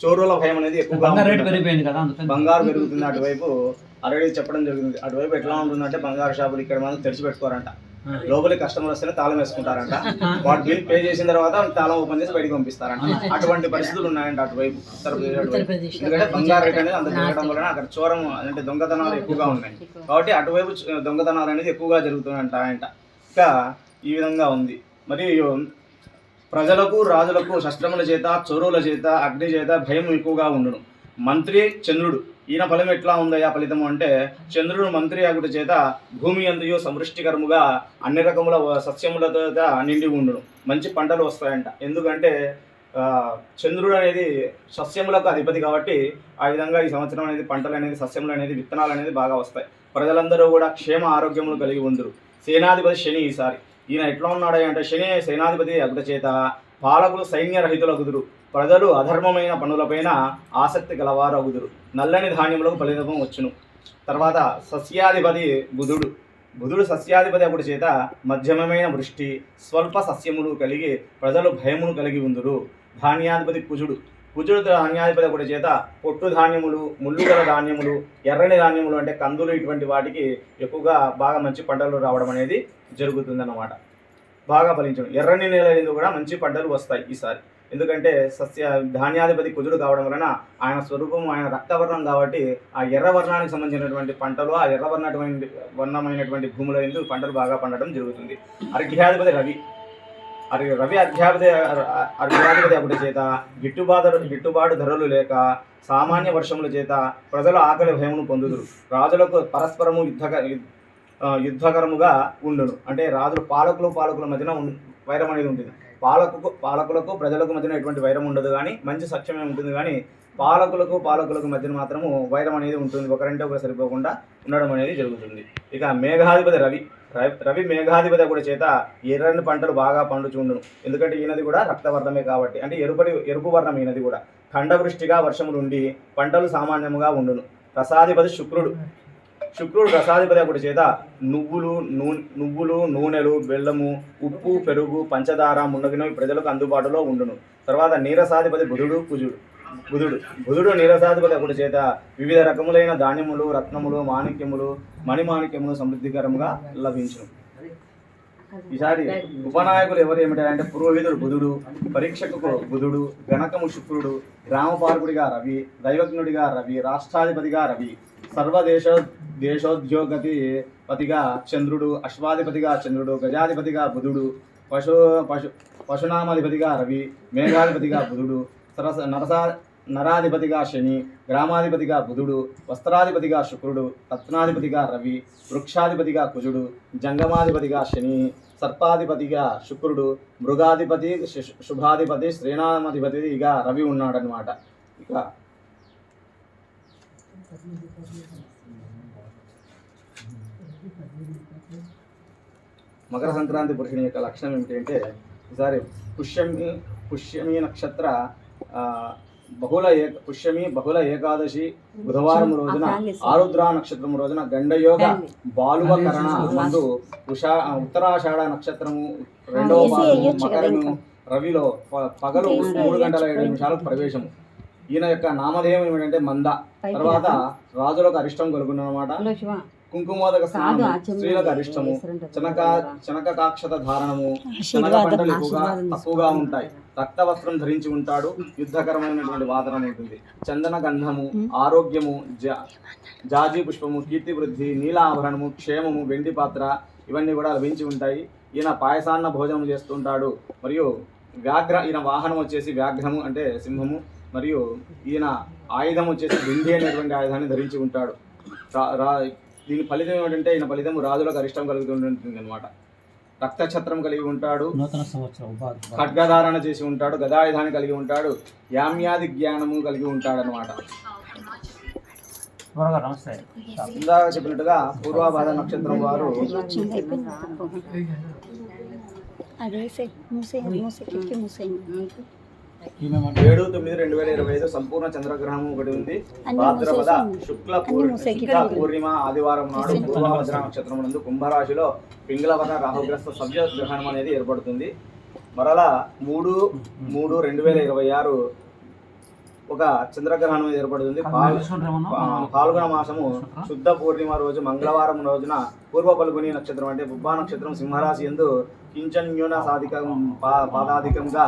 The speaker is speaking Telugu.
చోరుల భయం అనేది ఎక్కువగా బంగారు రేటు ఉంటుంది. పెరిగిపోయింది కదా బంగారు పెరుగుతుంది అటువైపు. ఆల్రెడీ చెప్పడం జరిగింది. అటువైపు ఎట్లా ఉంటుందంటే బంగారు షాపులు ఇక్కడ మనం తెరిచి పెట్టుకోరంట. ఆ. లోపలికి కస్టమర్ వస్తేనే తాళం వేసుకుంటారంట. వాటి బిల్ పే చేసిన తర్వాత తాళం ఓపెన్ చేసి బయటికి పంపిస్తారంట. అటువంటి పరిస్థితులు ఉన్నాయంట అటువైపు ఉత్తరప్రదేశ్. ఎందుకంటే బంగారు రేట్ అనేది అంత పెరగడం వలన అక్కడ చోరం అంటే దొంగతనాలు ఎక్కువగా ఉన్నాయి. కాబట్టి అటువైపు దొంగతనాలు అనేది ఎక్కువగా జరుగుతున్నాయంట అంట ఇంకా ఈ విధంగా ఉంది. మరియు ప్రజలకు రాజులకు శస్త్రముల చేత చోరుల చేత అగ్ని చేత భయం ఎక్కువగా ఉండును. మంత్రి చంద్రుడు ఈయన ఫలం ఎట్లా ఉందయ్యా ఫలితము అంటే చంద్రుడు మంత్రి అగుట చేత భూమి అంతయు సమృష్టికరముగా అన్ని రకముల సస్యములతో నిండి ఉండును. మంచి పంటలు వస్తాయంట. ఎందుకంటే చంద్రుడు అనేది సస్యములకు అధిపతి కాబట్టి ఆ విధంగా ఈ సంవత్సరం అనేది పంటలు అనేది సస్యములు అనేది విత్తనాలు అనేది బాగా వస్తాయి. ప్రజలందరూ కూడా క్షేమ ఆరోగ్యములు కలిగి ఉందరు సేనాధిపతి శని ఈసారి. ఈయన ఎట్లా ఉన్నాడు అంటే శని సేనాధిపతి అగుట చేత పాలకులు సైన్య రహితులగుదురు ప్రజలు అధర్మమైన పనులపైన ఆసక్తి గలవారు అగుదురు. నల్లని ధాన్యములకు ఫలితం వచ్చును. తర్వాత సస్యాధిపతి బుధుడు. బుధుడు సస్యాధిపతి అప్పుడు చేత మధ్యమమైన వృష్టి స్వల్ప సస్యములు కలిగి ప్రజలు భయమును కలిగి ఉందురు. ధాన్యాధిపతి కుజుడు. కుజుడు ధాన్యాధిపతి ఒకటి చేత పొట్టు ధాన్యములు ముళ్ళుగల ధాన్యములు ఎర్రని ధాన్యములు అంటే కందులు ఇటువంటి వాటికి ఎక్కువగా బాగా మంచి పంటలు రావడం అనేది జరుగుతుందన్నమాట. బాగా ఫలించడం. ఎర్రని నేల ఎందు కూడా మంచి పంటలు వస్తాయి ఈసారి. ఎందుకంటే సస్య ధాన్యాధిపతి కుజుడు కావడం వలన ఆయన స్వరూపం ఆయన రక్తవర్ణం కాబట్టి ఆ ఎర్ర వర్ణానికి సంబంధించినటువంటి పంటలు ఆ ఎర్ర వర్ణటువంటి వర్ణమైనటువంటి భూముల ఎందుకు పంటలు బాగా పండడం జరుగుతుంది. అర్ఘ్యాధిపతి రవి. రవి అధ్యాపదే అర్ఘ్యాధిపతి ఒకటి చేత గిట్టుబాటు గిట్టుబాటు ధరలు లేక సామాన్య వర్షముల చేత ప్రజలు ఆకలి భయమును పొందుదురు. రాజులకు పరస్పరము యుద్ధ యుద్ధకరముగా ఉండును. అంటే రాజులు పాలకులు పాలకుల మధ్యన వైరం అనేది ఉంటుంది. పాలకుకు పాలకులకు ప్రజలకు మధ్యన ఎటువంటి వైరం ఉండదు కానీ మంచి సక్షమే ఉంటుంది కానీ పాలకులకు పాలకులకు మధ్యన మాత్రము వైరం అనేది ఉంటుంది. ఒకరంటే ఒకరు సరిపోకుండా ఉండడం అనేది జరుగుతుంది. ఇక మేఘాధిపతి రవి రవి- రవి మేఘాధిపతి కూడా చేత ఎర్రని పంటలు బాగా పండుచుండును. ఎందుకంటే ఈయనది కూడా రక్తవర్ణమే కాబట్టి అంటే ఎరుపడి ఎరుపు వర్ణం ఈయనది కూడా. ఖండవృష్టిగా వర్షములుండి పంటలు సామాన్యముగా ఉండును. రసాధిపతి శుక్రుడు. శుక్రుడు రసాధిపతి చేత నువ్వులు నూ నువ్వులు నూనెలు బెల్లము ఉప్పు పెరుగు పంచదార మున్నగినవి ప్రజలకు అందుబాటులో ఉండును. తర్వాత నీరసాధిపతి బుధుడు కుజుడు. బుధుడు. బుధుడు నీరసాధిపతి ఒకటి చేత వివిధ రకములైన ధాన్యములు రత్నములు మాణిక్యములు మణిమాణిక్యములు సమృద్ధికరంగా లభించును. ఈసారి ఉపనాయకులు ఎవరు ఏమిటంటే పురోహితుడు బుధుడు పరీక్షకు బుధుడు గణకము శుక్రుడు గ్రామపాలకుడిగా రవి దైవజ్ఞుడిగా రవి రాష్ట్రాధిపతిగా రవి సర్వదేశ దేశోద్యోగతి పతిగా చంద్రుడు అశ్వాధిపతిగా చంద్రుడు గజాధిపతిగా బుధుడు పశు పశు పశునామాధిపతిగా రవి మేఘాధిపతిగా బుధుడు సరస నరసా నరాధిపతిగా శని గ్రామాధిపతిగా బుధుడు వస్త్రాధిపతిగా శుక్రుడు రత్నాధిపతిగా రవి వృక్షాధిపతిగా కుజుడు జంగమాధిపతిగా శని సర్పాధిపతిగా శుక్రుడు మృగాధిపతి శుభాధిపతి శ్రీనామాధిపతిగా రవి ఉన్నాడనమాట ఇక మకర సంక్రాంతి పురుషుని యొక్క లక్షణం ఏమిటంటే ఈసారి పుష్యమి పుష్యమి నక్షత్ర బహుళ ఏక పుష్యమి బహుళ ఏకాదశి బుధవారం రోజున ఆరుద్ర నక్షత్రం రోజున గండయోగ బాలువ కరణ ముందు ఉషా ఉత్తరాషాఢ నక్షత్రము రెండవ మకరము రవిలో పగలు మూడు గంటల ఏడు నిమిషాలకు ప్రవేశము. ఈయన యొక్క నామధేయం ఏమిటంటే మంద. తర్వాత రాజులకు అరిష్టం కలుగునమాట కుంకుమోదక స్నానము స్త్రీలకు అరిష్టము చనక చనక కాక్షత ధారణము శనగ పంటలు ఎక్కువగా తక్కువగా ఉంటాయి. రక్త వస్త్రం ధరించి ఉంటాడు. యుద్ధకరమైనటువంటి వాదనం ఉంటుంది. చందన గంధము ఆరోగ్యము జా జాజి పుష్పము కీర్తి వృద్ధి నీలాభరణము క్షేమము వెండి పాత్ర ఇవన్నీ కూడా లభించి ఉంటాయి. ఈయన పాయసాన్న భోజనం చేస్తుంటాడు మరియు వ్యాఘ్ర ఈయన వాహనం వచ్చేసి వ్యాఘ్రము అంటే సింహము మరియు ఈయన ఆయుధం వచ్చేసి బింది అనేటువంటి ఆయుధాన్ని ధరించి ఉంటాడు. రా- దీని ఫలితం ఏమిటంటే ఈయన ఫలితం రాజులకు అరిష్టం కలుగుతుంటుంది అనమాట రక్తఛత్రం కలిగి ఉంటాడు నూతన సంవత్సరం ఉపాధి. ఖడ్గధారణ చేసి ఉంటాడు గదాయుధాన్ని కలిగి ఉంటాడు యామ్యాది జ్ఞానము కలిగి ఉంటాడు అనమాట ఇందాక చెప్పినట్టుగా పూర్వాభాద నక్షత్రం వారు అదే మూసే మూసే కిటికీ మూసేయండి ఈమెమంటే ఏడు తొమ్మిది రెండు వేల ఇరవై ఐదు సంపూర్ణ చంద్రగ్రహణం ఒకటి ఉంది. భాద్రపద. శుక్ల పూర్ణిమ ఆదివారం నాడు పూర్వభద్ర నక్షత్రం నందు కుంభరాశిలో పింగళవర రాహుగ్రస్త సవ్య గ్రహణం అనేది ఏర్పడుతుంది. మరలా మూడు మూడు రెండు వేల ఇరవై ఆరు ఒక చంద్రగ్రహణం అనేది ఏర్పడుతుంది. పాల్గొన మాసము శుద్ధ పూర్ణిమ రోజు మంగళవారం రోజున పూర్వ పలుగుని నక్షత్రం అంటే బుబ్బా నక్షత్రం సింహరాశి ఎందు కించన్యూన సాధికం పా- పాదాధికంగా